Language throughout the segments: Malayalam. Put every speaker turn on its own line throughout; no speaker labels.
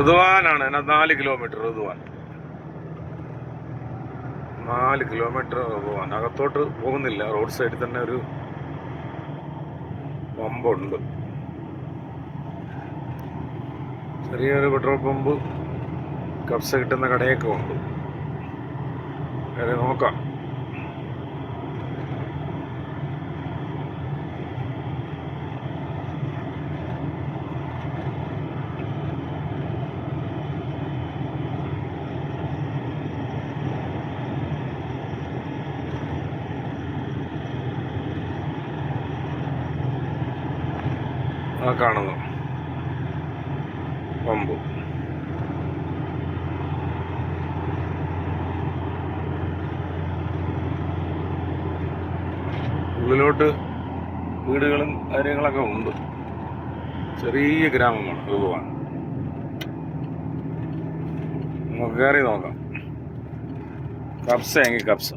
ഋതുവാനാണ്. അതിനകത്ത് നാല് കിലോമീറ്റർ ഋതുവാൻ. നാല് കിലോമീറ്റർ ഋതുവാൻ. അകത്തോട്ട് പോകുന്നില്ല. റോഡ് സൈഡിൽ തന്നെ ഒരു പമ്പുണ്ട്. ചെറിയൊരു പെട്രോൾ പമ്പ് കപ്സ കിട്ടുന്ന കടയൊക്കെ ഉണ്ട്. നോക്കാം. ആ കാണുന്നു. പമ്പ് ഉള്ളിലോട്ട് വീടുകളും കാര്യങ്ങളൊക്കെ ഉണ്ട്. ചെറിയ ഗ്രാമമാണ് ഋതുവാൻ നമുക്ക് കയറി നോക്കാം. കപ്സ എങ്കിൽ കപ്സ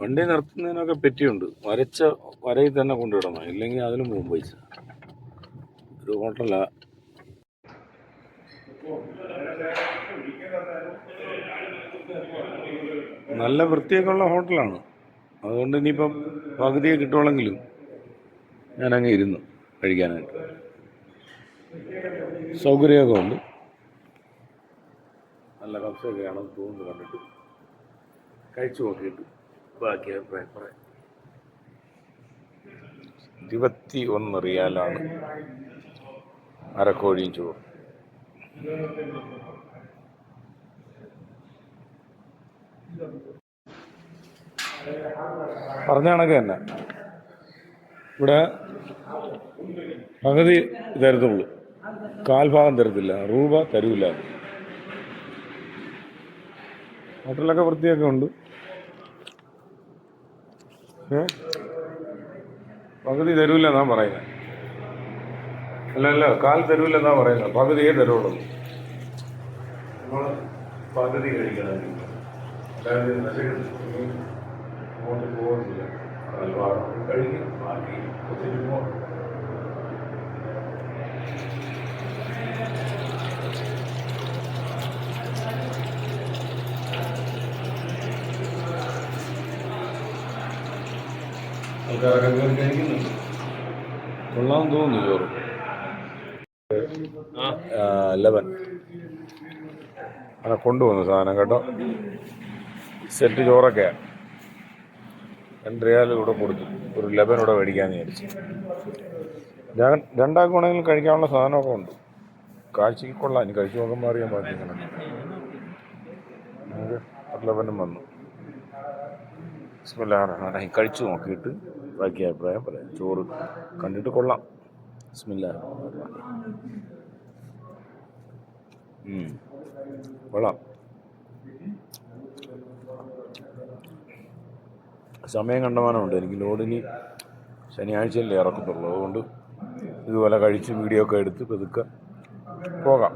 വണ്ടി നിർത്തുന്നതിനൊക്കെ പെറ്റിയുണ്ട്. വരച്ച വരയിൽ തന്നെ കൊണ്ടുവിടണം. ഇല്ലെങ്കിൽ അതിനും പോകും പൈസ. ഒരു ഹോട്ടലാ നല്ല വൃത്തിയൊക്കെ ഉള്ള ഹോട്ടലാണ്. അതുകൊണ്ട് ഇനിയിപ്പം പകുതിയെ കിട്ടുവാണെങ്കിലും ഞാനങ്ങ് ഇരുന്നു കഴിക്കാനായിട്ട്. സൗകര്യമൊക്കെ ഉണ്ട്. നല്ല കപ്സൊക്കെയാണെന്ന് തോന്നുന്നു കണ്ടിട്ട്. കഴിച്ചു നോക്കിയിട്ട്. ബാക്കി ഇരുപത്തി ഒന്ന് റിയാലാണ് അരക്കോഴിയും ചോറും. പറഞ്ഞ കണക്ക് തന്നെ. ഇവിടെ പകുതി തരത്തുള്ളൂ. കാൽഭാഗം തരത്തില്ല. രൂപ തരൂല. ഹോട്ടലൊക്കെ വൃത്തിയൊക്കെ ഉണ്ട്. പകുതി തരൂല എന്നാ പറയുന്നത് അല്ല അല്ല കാൽ തരൂല എന്നാ പറയുന്നത് പകുതിയേ തരുള്ളൂ. പകുതി കഴിക്കണം. അങ്ങോട്ട് ആൾക്കാരൊക്കെ കയറി കഴിക്കുന്നുണ്ട് കൊള്ളാൻ തോന്നുന്നു ചോറ് ലെവൻ അങ്ങനെ കൊണ്ടുവന്നു സാധനം കേട്ടോ. സെറ്റ് ചോറൊക്കെ രണ്ട് റിയാൽ കൂടെ കൊടുത്തു. ഒരു ലെവൻ കൂടെ മേടിക്കാമെന്ന് വിചാരിച്ചു. രണ്ടാക്കുവാണെങ്കിലും കഴിക്കാനുള്ള സാധനമൊക്കെ ഉണ്ട്. കാഴ്ചയ്ക്ക് കൊള്ളാം. ഇനി കഴിച്ചു നോക്കുമ്പോൾ അറിയാൻ ബാക്കി ലെബനും വന്നു. കഴിച്ചു നോക്കിയിട്ട് ബാക്കി അഭിപ്രായം. പറയാം. ചോറ് കണ്ടിട്ട് കൊള്ളാം. ബിസ്മില്ലാ. കൊള്ളാം. സമയം കണ്ടമാനമുണ്ട്. എനിക്ക് ലോഡിന് ശനിയാഴ്ചയല്ലേ ഇറക്കത്തുള്ളൂ. അതുകൊണ്ട് ഇതുപോലെ കഴിച്ച് വീഡിയോ ഒക്കെ എടുത്ത് പെതുക്കെ പോകാം.